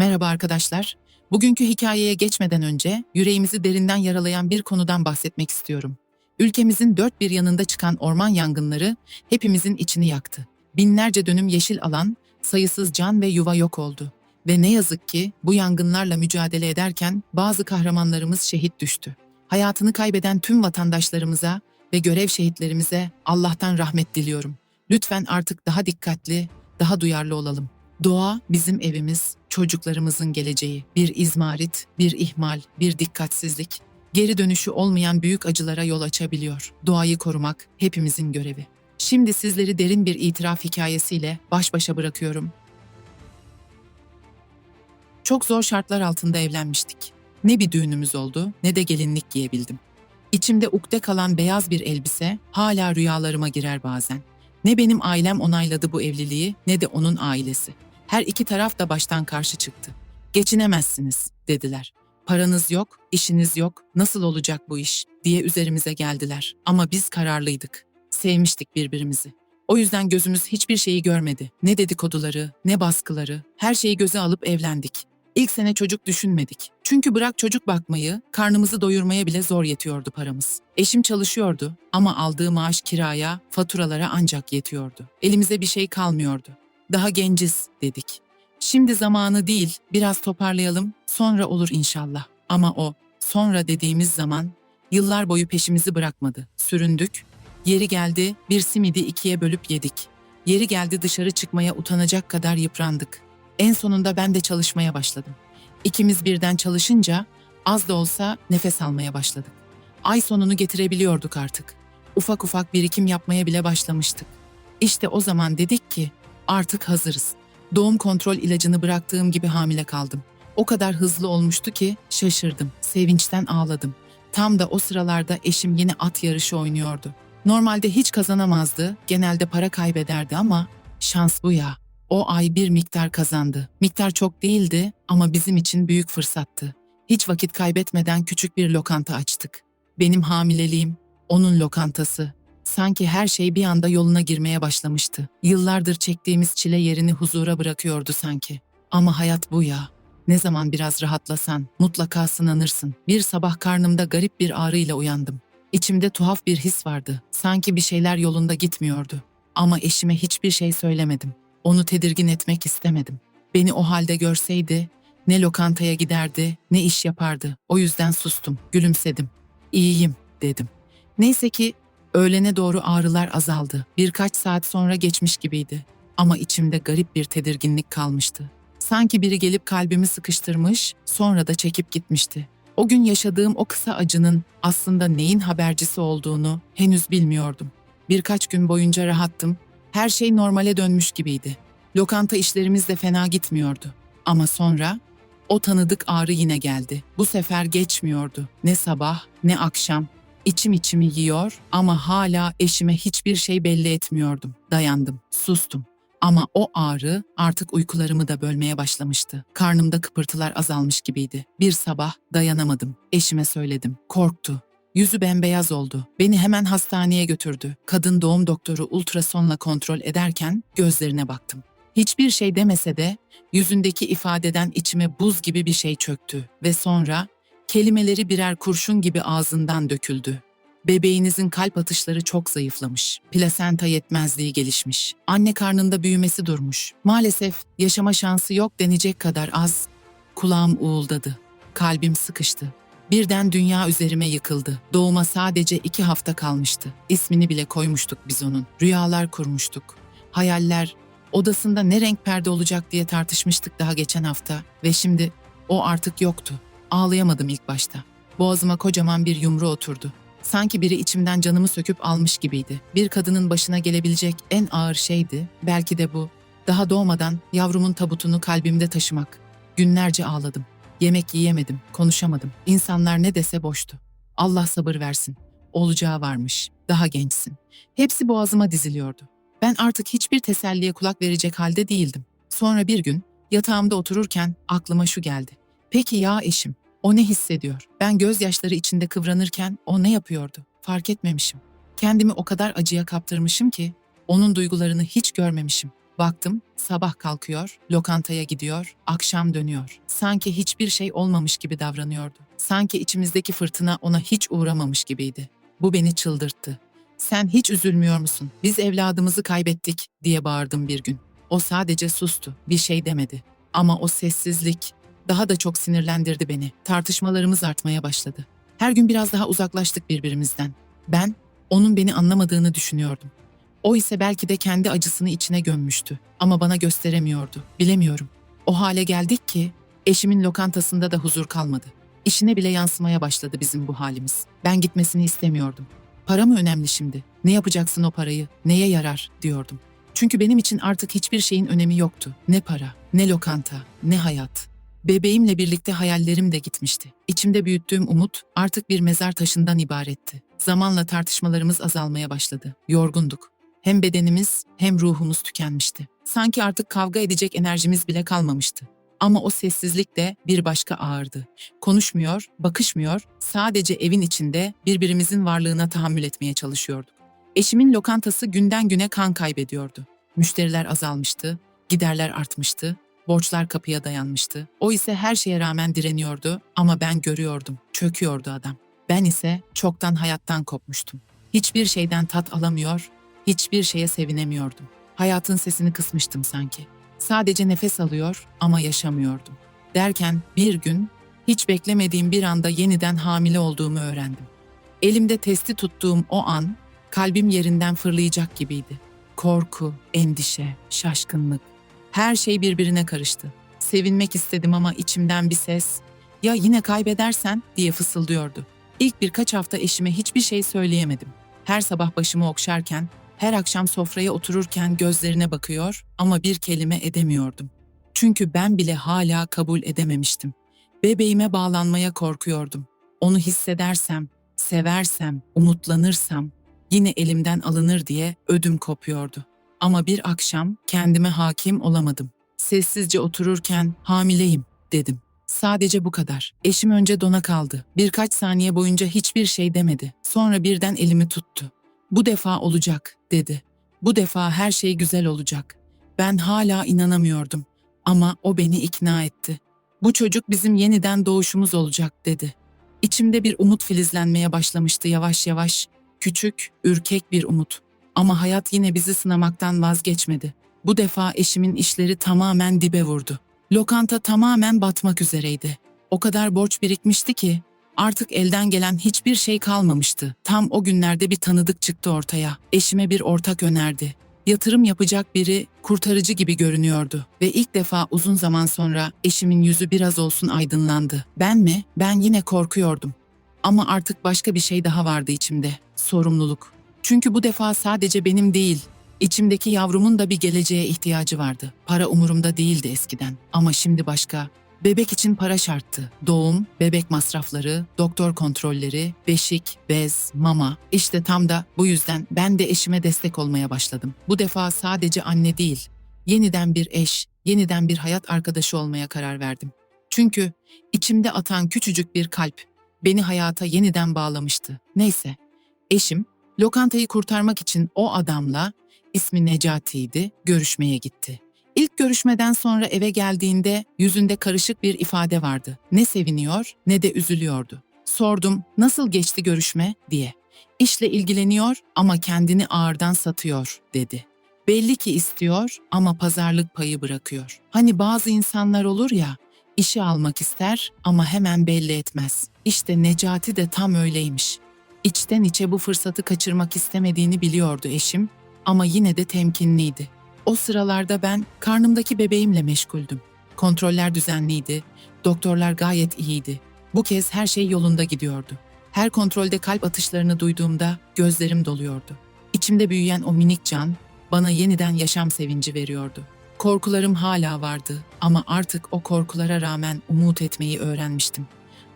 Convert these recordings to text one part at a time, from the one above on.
Merhaba arkadaşlar. Bugünkü hikayeye geçmeden önce yüreğimizi derinden yaralayan bir konudan bahsetmek istiyorum. Ülkemizin dört bir yanında çıkan orman yangınları hepimizin içini yaktı. Binlerce dönüm yeşil alan, sayısız can ve yuva yok oldu. Ve ne yazık ki bu yangınlarla mücadele ederken bazı kahramanlarımız şehit düştü. Hayatını kaybeden tüm vatandaşlarımıza ve görev şehitlerimize Allah'tan rahmet diliyorum. Lütfen artık daha dikkatli, daha duyarlı olalım. Doğa bizim evimiz, çocuklarımızın geleceği. Bir izmarit, bir ihmal, bir dikkatsizlik, geri dönüşü olmayan büyük acılara yol açabiliyor. Doğayı korumak hepimizin görevi. Şimdi sizleri derin bir itiraf hikayesiyle baş başa bırakıyorum. Çok zor şartlar altında evlenmiştik. Ne bir düğünümüz oldu ne de gelinlik giyebildim. İçimde ukde kalan beyaz bir elbise hala rüyalarıma girer bazen. Ne benim ailem onayladı bu evliliği ne de onun ailesi. Her iki taraf da baştan karşı çıktı. Geçinemezsiniz dediler. Paranız yok, işiniz yok, nasıl olacak bu iş diye üzerimize geldiler. Ama biz kararlıydık. Sevmiştik birbirimizi. O yüzden gözümüz hiçbir şeyi görmedi. Ne dedikoduları, ne baskıları, her şeyi göze alıp evlendik. İlk sene çocuk düşünmedik. Çünkü bırak çocuk bakmayı, karnımızı doyurmaya bile zor yetiyordu paramız. Eşim çalışıyordu ama aldığı maaş kiraya, faturalara ancak yetiyordu. Elimize bir şey kalmıyordu. Daha genciz dedik. Şimdi zamanı değil, biraz toparlayalım, sonra olur inşallah. Ama o, sonra dediğimiz zaman, yıllar boyu peşimizi bırakmadı. Süründük, yeri geldi bir simidi ikiye bölüp yedik. Yeri geldi dışarı çıkmaya utanacak kadar yıprandık. En sonunda ben de çalışmaya başladım. İkimiz birden çalışınca az da olsa nefes almaya başladık. Ay sonunu getirebiliyorduk artık. Ufak ufak birikim yapmaya bile başlamıştık. İşte o zaman dedik ki artık hazırız. Doğum kontrol ilacını bıraktığım gibi hamile kaldım. O kadar hızlı olmuştu ki şaşırdım. Sevinçten ağladım. Tam da o sıralarda eşim yine at yarışı oynuyordu. Normalde hiç kazanamazdı, genelde para kaybederdi ama şans bu ya. O ay bir miktar kazandı. Miktar çok değildi ama bizim için büyük fırsattı. Hiç vakit kaybetmeden küçük bir lokanta açtık. Benim hamileliğim, onun lokantası. Sanki her şey bir anda yoluna girmeye başlamıştı. Yıllardır çektiğimiz çile yerini huzura bırakıyordu sanki. Ama hayat bu ya. Ne zaman biraz rahatlasan, mutlaka sınanırsın. Bir sabah karnımda garip bir ağrıyla uyandım. İçimde tuhaf bir his vardı. Sanki bir şeyler yolunda gitmiyordu. Ama eşime hiçbir şey söylemedim. Onu tedirgin etmek istemedim. Beni o halde görseydi ne lokantaya giderdi ne iş yapardı. O yüzden sustum, gülümsedim. İyiyim dedim. Neyse ki öğlene doğru ağrılar azaldı. Birkaç saat sonra geçmiş gibiydi. Ama içimde garip bir tedirginlik kalmıştı. Sanki biri gelip kalbimi sıkıştırmış, sonra da çekip gitmişti. O gün yaşadığım o kısa acının aslında neyin habercisi olduğunu henüz bilmiyordum. Birkaç gün boyunca rahattım her şey normale dönmüş gibiydi. Lokanta işlerimiz de fena gitmiyordu. Ama sonra o tanıdık ağrı yine geldi. Bu sefer geçmiyordu. Ne sabah ne akşam. İçim içimi yiyor ama hala eşime hiçbir şey belli etmiyordum. Dayandım, sustum. Ama o ağrı artık uykularımı da bölmeye başlamıştı. Karnımda kıpırtılar azalmış gibiydi. Bir sabah dayanamadım. Eşime söyledim. Korktu. Yüzü bembeyaz oldu. Beni hemen hastaneye götürdü. Kadın doğum doktoru ultrasonla kontrol ederken gözlerine baktım. Hiçbir şey demese de yüzündeki ifadeden içime buz gibi bir şey çöktü ve sonra kelimeleri birer kurşun gibi ağzından döküldü. Bebeğinizin kalp atışları çok zayıflamış. Plasenta yetmezliği gelişmiş. Anne karnında büyümesi durmuş. Maalesef yaşama şansı yok denecek kadar az. Kulağım uğuldadı. Kalbim sıkıştı. Birden dünya üzerime yıkıldı. Doğuma sadece iki hafta kalmıştı. İsmini bile koymuştuk biz onun. Rüyalar kurmuştuk. Hayaller, odasında ne renk perde olacak diye tartışmıştık daha geçen hafta. Ve şimdi o artık yoktu. Ağlayamadım ilk başta. Boğazıma kocaman bir yumru oturdu. Sanki biri içimden canımı söküp almış gibiydi. Bir kadının başına gelebilecek en ağır şeydi, belki de bu. Daha doğmadan yavrumun tabutunu kalbimde taşımak. Günlerce ağladım. Yemek yiyemedim, konuşamadım. İnsanlar ne dese boştu. Allah sabır versin. Olacağı varmış. Daha gençsin. Hepsi boğazıma diziliyordu. Ben artık hiçbir teselliye kulak verecek halde değildim. Sonra bir gün yatağımda otururken aklıma şu geldi. Peki ya eşim? O ne hissediyor? Ben gözyaşları içinde kıvranırken o ne yapıyordu? Fark etmemişim. Kendimi o kadar acıya kaptırmışım ki onun duygularını hiç görmemişim. Baktım, sabah kalkıyor, lokantaya gidiyor, akşam dönüyor. Sanki hiçbir şey olmamış gibi davranıyordu. Sanki içimizdeki fırtına ona hiç uğramamış gibiydi. Bu beni çıldırttı. Sen hiç üzülmüyor musun? Biz evladımızı kaybettik diye bağırdım bir gün. O sadece sustu, bir şey demedi. Ama o sessizlik daha da çok sinirlendirdi beni. Tartışmalarımız artmaya başladı. Her gün biraz daha uzaklaştık birbirimizden. Ben onun beni anlamadığını düşünüyordum. O ise belki de kendi acısını içine gömmüştü ama bana gösteremiyordu. Bilemiyorum. O hale geldik ki eşimin lokantasında da huzur kalmadı. İşine bile yansımaya başladı bizim bu halimiz. Ben gitmesini istemiyordum. Para mı önemli şimdi? Ne yapacaksın o parayı? Neye yarar diyordum. Çünkü benim için artık hiçbir şeyin önemi yoktu. Ne para, ne lokanta, ne hayat. Bebeğimle birlikte hayallerim de gitmişti. İçimde büyüttüğüm umut artık bir mezar taşından ibaretti. Zamanla tartışmalarımız azalmaya başladı. Yorgunduk. Hem bedenimiz hem ruhumuz tükenmişti. Sanki artık kavga edecek enerjimiz bile kalmamıştı. Ama o sessizlik de bir başka ağırdı. Konuşmuyor, bakışmıyor, sadece evin içinde birbirimizin varlığına tahammül etmeye çalışıyorduk. Eşimin lokantası günden güne kan kaybediyordu. Müşteriler azalmıştı, giderler artmıştı, borçlar kapıya dayanmıştı. O ise her şeye rağmen direniyordu ama ben görüyordum, çöküyordu adam. Ben ise çoktan hayattan kopmuştum. Hiçbir şeyden tat alamıyor, hiçbir şeye sevinemiyordum. Hayatın sesini kısmıştım sanki. Sadece nefes alıyor ama yaşamıyordum. Derken bir gün hiç beklemediğim bir anda yeniden hamile olduğumu öğrendim. Elimde testi tuttuğum o an kalbim yerinden fırlayacak gibiydi. Korku, endişe, şaşkınlık. Her şey birbirine karıştı. Sevinmek istedim ama içimden bir ses "Ya yine kaybedersen?" diye fısıldıyordu. İlk birkaç hafta eşime hiçbir şey söyleyemedim. Her sabah başımı okşarken, her akşam sofraya otururken gözlerine bakıyor ama bir kelime edemiyordum. Çünkü ben bile hala kabul edememiştim. Bebeğime bağlanmaya korkuyordum. Onu hissedersem, seversem, umutlanırsam yine elimden alınır diye ödüm kopuyordu. Ama bir akşam kendime hakim olamadım. Sessizce otururken hamileyim dedim. Sadece bu kadar. Eşim önce dona kaldı. Birkaç saniye boyunca hiçbir şey demedi. Sonra birden elimi tuttu. Bu defa olacak dedi. Bu defa her şey güzel olacak. Ben hala inanamıyordum ama o beni ikna etti. Bu çocuk bizim yeniden doğuşumuz olacak dedi. İçimde bir umut filizlenmeye başlamıştı yavaş yavaş. Küçük, ürkek bir umut. Ama hayat yine bizi sınamaktan vazgeçmedi. Bu defa eşimin işleri tamamen dibe vurdu. Lokanta tamamen batmak üzereydi. O kadar borç birikmişti ki artık elden gelen hiçbir şey kalmamıştı. Tam o günlerde bir tanıdık çıktı ortaya. Eşime bir ortak önerdi. Yatırım yapacak biri kurtarıcı gibi görünüyordu ve ilk defa uzun zaman sonra eşimin yüzü biraz olsun aydınlandı. Ben mi? Ben yine korkuyordum. Ama artık başka bir şey daha vardı içimde. Sorumluluk. Çünkü bu defa sadece benim değil, içimdeki yavrumun da bir geleceğe ihtiyacı vardı. Para umurumda değildi eskiden ama şimdi başka. Bebek için para şarttı. Doğum, bebek masrafları, doktor kontrolleri, beşik, bez, mama. İşte tam da bu yüzden ben de eşime destek olmaya başladım. Bu defa sadece anne değil, yeniden bir eş, yeniden bir hayat arkadaşı olmaya karar verdim. Çünkü içimde atan küçücük bir kalp beni hayata yeniden bağlamıştı. Neyse, eşim lokantayı kurtarmak için o adamla ismi Necati'ydi, görüşmeye gitti. İlk görüşmeden sonra eve geldiğinde yüzünde karışık bir ifade vardı. Ne seviniyor ne de üzülüyordu. Sordum, nasıl geçti görüşme diye. İşle ilgileniyor ama kendini ağırdan satıyor dedi. Belli ki istiyor ama pazarlık payı bırakıyor. Hani bazı insanlar olur ya, işi almak ister ama hemen belli etmez. İşte Necati de tam öyleymiş. İçten içe bu fırsatı kaçırmak istemediğini biliyordu eşim ama yine de temkinliydi. O sıralarda ben karnımdaki bebeğimle meşguldüm. Kontroller düzenliydi, doktorlar gayet iyiydi. Bu kez her şey yolunda gidiyordu. Her kontrolde kalp atışlarını duyduğumda gözlerim doluyordu. İçimde büyüyen o minik can bana yeniden yaşam sevinci veriyordu. Korkularım hala vardı ama artık o korkulara rağmen umut etmeyi öğrenmiştim.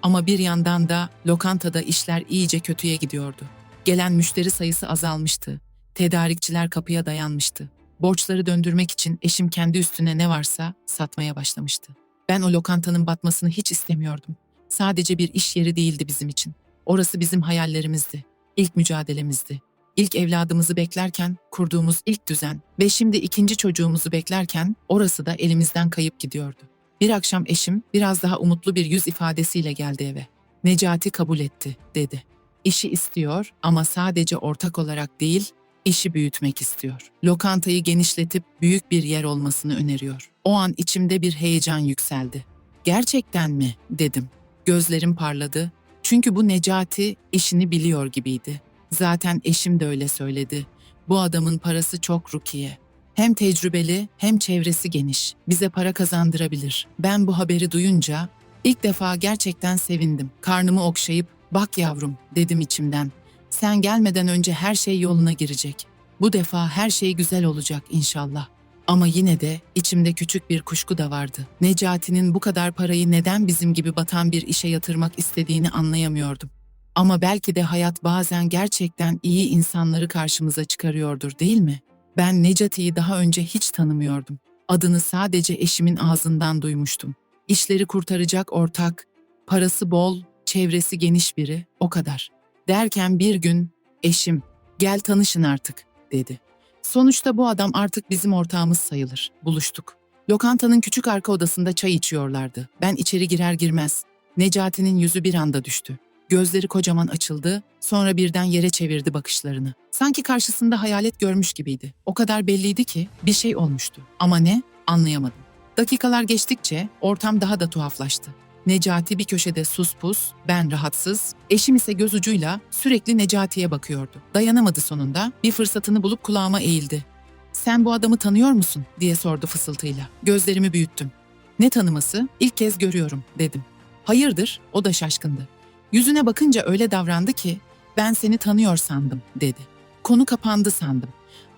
Ama bir yandan da lokantada işler iyice kötüye gidiyordu. Gelen müşteri sayısı azalmıştı. Tedarikçiler kapıya dayanmıştı. Borçları döndürmek için eşim kendi üstüne ne varsa satmaya başlamıştı. Ben o lokantanın batmasını hiç istemiyordum. Sadece bir iş yeri değildi bizim için. Orası bizim hayallerimizdi. İlk mücadelemizdi. İlk evladımızı beklerken kurduğumuz ilk düzen ve şimdi ikinci çocuğumuzu beklerken orası da elimizden kayıp gidiyordu. Bir akşam eşim biraz daha umutlu bir yüz ifadesiyle geldi eve. Necati kabul etti, dedi. İşi istiyor ama sadece ortak olarak değil, işi büyütmek istiyor. Lokantayı genişletip büyük bir yer olmasını öneriyor. O an içimde bir heyecan yükseldi. Gerçekten mi? dedim. Gözlerim parladı. Çünkü bu Necati işini biliyor gibiydi. Zaten eşim de öyle söyledi. Bu adamın parası çok Rukiye. Hem tecrübeli hem çevresi geniş. Bize para kazandırabilir. Ben bu haberi duyunca ilk defa gerçekten sevindim. Karnımı okşayıp bak yavrum dedim içimden. Sen gelmeden önce her şey yoluna girecek. Bu defa her şey güzel olacak inşallah. Ama yine de içimde küçük bir kuşku da vardı. Necati'nin bu kadar parayı neden bizim gibi batan bir işe yatırmak istediğini anlayamıyordum. Ama belki de hayat bazen gerçekten iyi insanları karşımıza çıkarıyordur değil mi? Ben Necati'yi daha önce hiç tanımıyordum. Adını sadece eşimin ağzından duymuştum. İşleri kurtaracak ortak, parası bol, çevresi geniş biri, o kadar. Derken bir gün eşim, gel tanışın artık, dedi. Sonuçta bu adam artık bizim ortağımız sayılır. Buluştuk. Lokantanın küçük arka odasında çay içiyorlardı. Ben içeri girer girmez. Necati'nin yüzü bir anda düştü. Gözleri kocaman açıldı, sonra birden yere çevirdi bakışlarını. Sanki karşısında hayalet görmüş gibiydi. O kadar belliydi ki bir şey olmuştu. Ama ne? Anlayamadım. Dakikalar geçtikçe ortam daha da tuhaflaştı. Necati bir köşede sus pus, ben rahatsız, eşim ise göz ucuyla sürekli Necati'ye bakıyordu. Dayanamadı sonunda, bir fırsatını bulup kulağıma eğildi. Sen bu adamı tanıyor musun? diye sordu fısıltıyla. Gözlerimi büyüttüm. Ne tanıması? İlk kez görüyorum, dedim. Hayırdır? O da şaşkındı. Yüzüne bakınca öyle davrandı ki ben seni tanıyor sandım dedi. Konu kapandı sandım.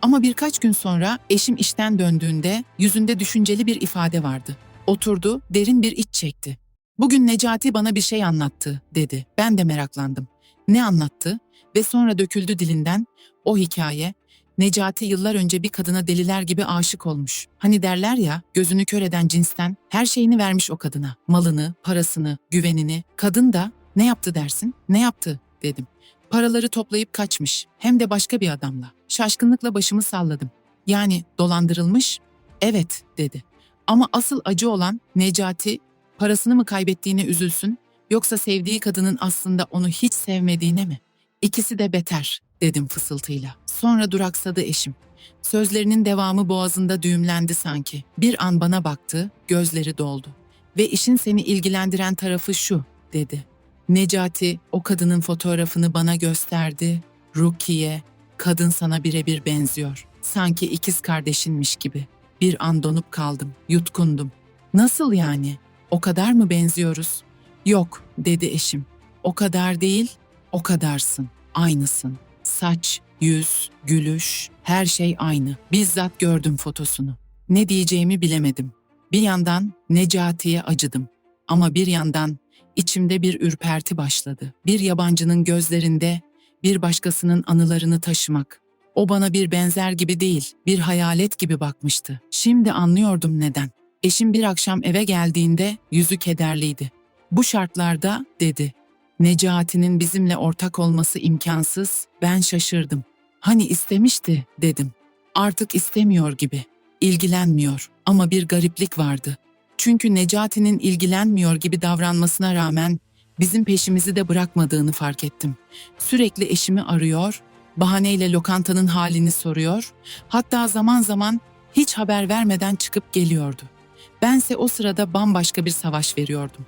Ama birkaç gün sonra eşim işten döndüğünde yüzünde düşünceli bir ifade vardı. Oturdu, derin bir iç çekti. Bugün Necati bana bir şey anlattı dedi. Ben de meraklandım. Ne anlattı? Ve sonra döküldü dilinden o hikaye. Necati yıllar önce bir kadına deliler gibi aşık olmuş. Hani derler ya gözünü kör eden cinsten her şeyini vermiş o kadına. Malını, parasını, güvenini. Kadın da ne yaptı dersin? Ne yaptı dedim. Paraları toplayıp kaçmış. Hem de başka bir adamla. Şaşkınlıkla başımı salladım. Yani dolandırılmış? Evet dedi. Ama asıl acı olan Necati parasını mı kaybettiğine üzülsün yoksa sevdiği kadının aslında onu hiç sevmediğine mi? İkisi de beter dedim fısıltıyla. Sonra duraksadı eşim. Sözlerinin devamı boğazında düğümlendi sanki. Bir an bana baktı, gözleri doldu. Ve işin seni ilgilendiren tarafı şu, dedi. Necati o kadının fotoğrafını bana gösterdi. Rukiye, kadın sana birebir benziyor. Sanki ikiz kardeşinmiş gibi. Bir an donup kaldım, yutkundum. Nasıl yani? O kadar mı benziyoruz? Yok, dedi eşim. O kadar değil, o kadarsın. Aynısın. Saç, yüz, gülüş, her şey aynı. Bizzat gördüm fotosunu. Ne diyeceğimi bilemedim. Bir yandan Necati'ye acıdım. Ama bir yandan İçimde bir ürperti başladı. Bir yabancının gözlerinde bir başkasının anılarını taşımak. O bana bir benzer gibi değil, bir hayalet gibi bakmıştı. Şimdi anlıyordum neden. Eşim bir akşam eve geldiğinde yüzü kederliydi. Bu şartlarda dedi. Necati'nin bizimle ortak olması imkansız. Ben şaşırdım. Hani istemişti dedim. Artık istemiyor gibi. İlgilenmiyor ama bir gariplik vardı. Çünkü Necati'nin ilgilenmiyor gibi davranmasına rağmen bizim peşimizi de bırakmadığını fark ettim. Sürekli eşimi arıyor, bahaneyle lokantanın halini soruyor, hatta zaman zaman hiç haber vermeden çıkıp geliyordu. Bense o sırada bambaşka bir savaş veriyordum.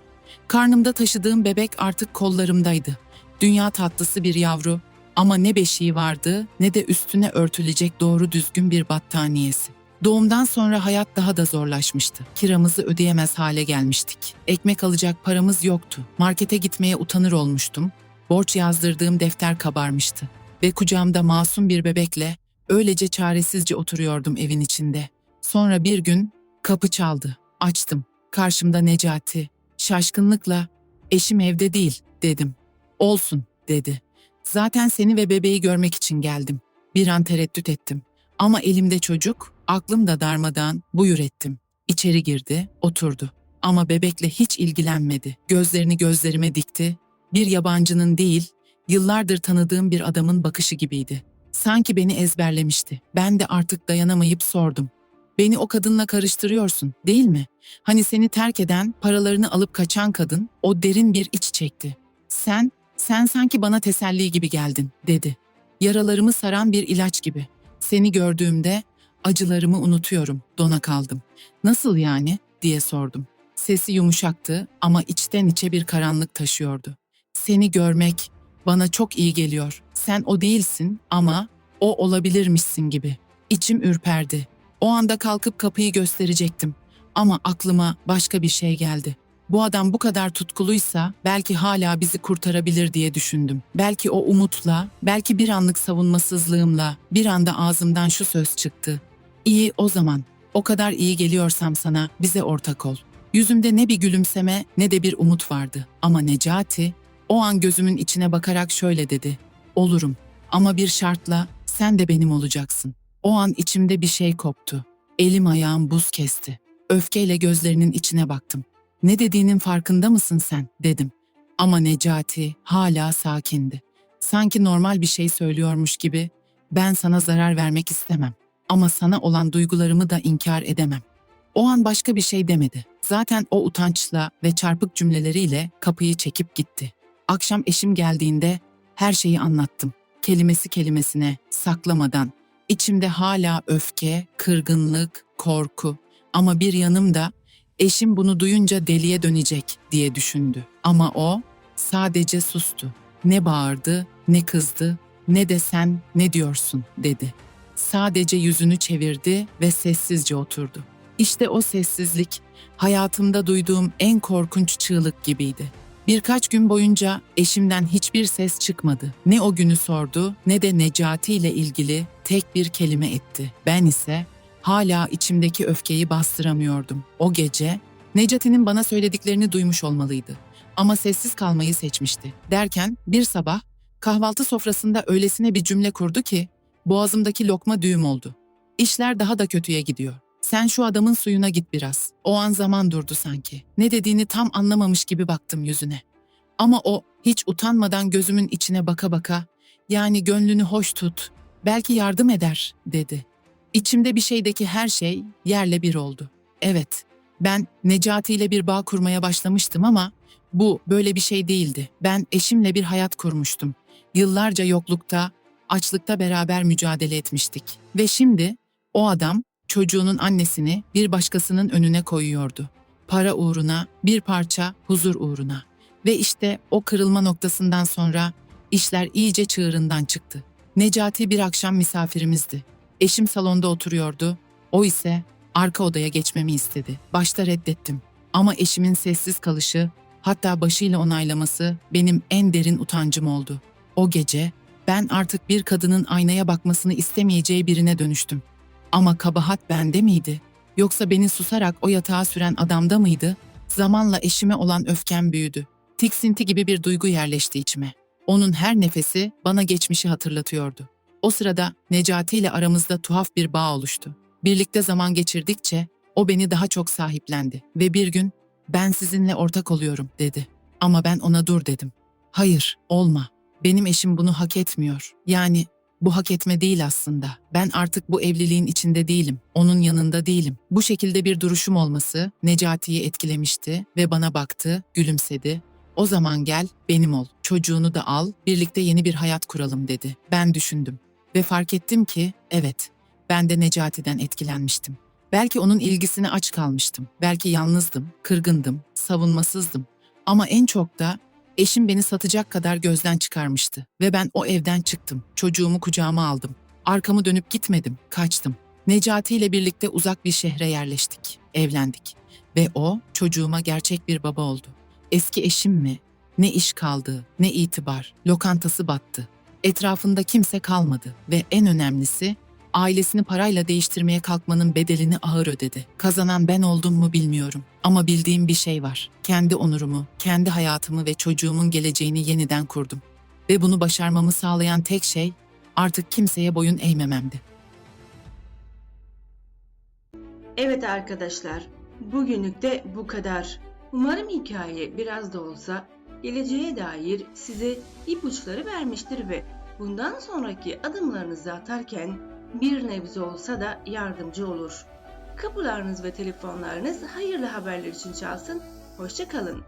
Karnımda taşıdığım bebek artık kollarımdaydı. Dünya tatlısı bir yavru ama ne beşiği vardı ne de üstüne örtülecek doğru düzgün bir battaniyesi. Doğumdan sonra hayat daha da zorlaşmıştı. Kiramızı ödeyemez hale gelmiştik. Ekmek alacak paramız yoktu. Markete gitmeye utanır olmuştum. Borç yazdırdığım defter kabarmıştı. Ve kucağımda masum bir bebekle öylece çaresizce oturuyordum evin içinde. Sonra bir gün kapı çaldı. Açtım. Karşımda Necati. Şaşkınlıkla eşim evde değil dedim. Olsun dedi. Zaten seni ve bebeği görmek için geldim. Bir an tereddüt ettim. Ama elimde çocuk, aklım da darmadan buyur ettim. İçeri girdi, oturdu. Ama bebekle hiç ilgilenmedi. Gözlerini gözlerime dikti. Bir yabancının değil, yıllardır tanıdığım bir adamın bakışı gibiydi. Sanki beni ezberlemişti. Ben de artık dayanamayıp sordum. Beni o kadınla karıştırıyorsun, değil mi? Hani seni terk eden, paralarını alıp kaçan kadın, o derin bir iç çekti. Sen, sen sanki bana teselli gibi geldin, dedi. Yaralarımı saran bir ilaç gibi. Seni gördüğümde acılarımı unutuyorum, dona kaldım. Nasıl yani, diye sordum. Sesi yumuşaktı ama içten içe bir karanlık taşıyordu. Seni görmek bana çok iyi geliyor. Sen o değilsin ama o olabilirmişsin gibi. İçim ürperdi. O anda kalkıp kapıyı gösterecektim. Ama aklıma başka bir şey geldi. Bu adam bu kadar tutkuluysa belki hala bizi kurtarabilir diye düşündüm. Belki o umutla, belki bir anlık savunmasızlığımla bir anda ağzımdan şu söz çıktı. İyi o zaman. O kadar iyi geliyorsam sana bize ortak ol. Yüzümde ne bir gülümseme ne de bir umut vardı. Ama Necati o an gözümün içine bakarak şöyle dedi. Olurum ama bir şartla sen de benim olacaksın. O an içimde bir şey koptu. Elim ayağım buz kesti. Öfkeyle gözlerinin içine baktım. Ne dediğinin farkında mısın sen dedim. Ama Necati hala sakindi. Sanki normal bir şey söylüyormuş gibi ben sana zarar vermek istemem. Ama sana olan duygularımı da inkar edemem. O an başka bir şey demedi. Zaten o utançla ve çarpık cümleleriyle kapıyı çekip gitti. Akşam eşim geldiğinde her şeyi anlattım. Kelimesi kelimesine saklamadan. İçimde hala öfke, kırgınlık, korku ama bir yanımda eşim bunu duyunca deliye dönecek diye düşündü. Ama o sadece sustu. Ne bağırdı, ne kızdı, ne de sen ne diyorsun dedi. Sadece yüzünü çevirdi ve sessizce oturdu. İşte o sessizlik hayatımda duyduğum en korkunç çığlık gibiydi. Birkaç gün boyunca eşimden hiçbir ses çıkmadı. Ne o günü sordu ne de Necati ile ilgili tek bir kelime etti. Ben ise hala içimdeki öfkeyi bastıramıyordum. O gece Necati'nin bana söylediklerini duymuş olmalıydı. Ama sessiz kalmayı seçmişti. Derken bir sabah kahvaltı sofrasında öylesine bir cümle kurdu ki boğazımdaki lokma düğüm oldu. İşler daha da kötüye gidiyor. Sen şu adamın suyuna git biraz. O an zaman durdu sanki. Ne dediğini tam anlamamış gibi baktım yüzüne. Ama o hiç utanmadan gözümün içine baka baka, yani gönlünü hoş tut, belki yardım eder, dedi. İçimde bir şeydeki her şey yerle bir oldu. Evet, ben Necati ile bir bağ kurmaya başlamıştım ama bu böyle bir şey değildi. Ben eşimle bir hayat kurmuştum. Yıllarca yoklukta, açlıkta beraber mücadele etmiştik. Ve şimdi o adam çocuğunun annesini bir başkasının önüne koyuyordu. Para uğruna, bir parça huzur uğruna. Ve işte o kırılma noktasından sonra işler iyice çığırından çıktı. Necati bir akşam misafirimizdi. Eşim salonda oturuyordu. O ise arka odaya geçmemi istedi. Başta reddettim. Ama eşimin sessiz kalışı, hatta başıyla onaylaması benim en derin utancım oldu. O gece ben artık bir kadının aynaya bakmasını istemeyeceği birine dönüştüm. Ama kabahat bende miydi? Yoksa beni susarak o yatağa süren adamda mıydı? Zamanla eşime olan öfkem büyüdü. Tiksinti gibi bir duygu yerleşti içime. Onun her nefesi bana geçmişi hatırlatıyordu. O sırada Necati ile aramızda tuhaf bir bağ oluştu. Birlikte zaman geçirdikçe o beni daha çok sahiplendi ve bir gün ben sizinle ortak oluyorum dedi. Ama ben ona dur dedim. Hayır, olma. Benim eşim bunu hak etmiyor. Yani bu hak etme değil aslında. Ben artık bu evliliğin içinde değilim. Onun yanında değilim. Bu şekilde bir duruşum olması Necati'yi etkilemişti ve bana baktı, gülümsedi. O zaman gel, benim ol. Çocuğunu da al, birlikte yeni bir hayat kuralım dedi. Ben düşündüm ve fark ettim ki evet, ben de Necati'den etkilenmiştim. Belki onun ilgisine aç kalmıştım. Belki yalnızdım, kırgındım, savunmasızdım. Ama en çok da Eşim beni satacak kadar gözden çıkarmıştı ve ben o evden çıktım. Çocuğumu kucağıma aldım. Arkamı dönüp gitmedim, kaçtım. Necati ile birlikte uzak bir şehre yerleştik, evlendik. Ve o çocuğuma gerçek bir baba oldu. Eski eşim mi? Ne iş kaldı, ne itibar. Lokantası battı. Etrafında kimse kalmadı ve en önemlisi Ailesini parayla değiştirmeye kalkmanın bedelini ağır ödedi. Kazanan ben oldum mu bilmiyorum. Ama bildiğim bir şey var. Kendi onurumu, kendi hayatımı ve çocuğumun geleceğini yeniden kurdum. Ve bunu başarmamı sağlayan tek şey artık kimseye boyun eğmememdi. Evet arkadaşlar, bugünlük de bu kadar. Umarım hikaye biraz da olsa geleceğe dair size ipuçları vermiştir ve bundan sonraki adımlarınızı atarken bir nebze olsa da yardımcı olur. Kapılarınız ve telefonlarınız hayırlı haberler için çalsın. Hoşça kalın.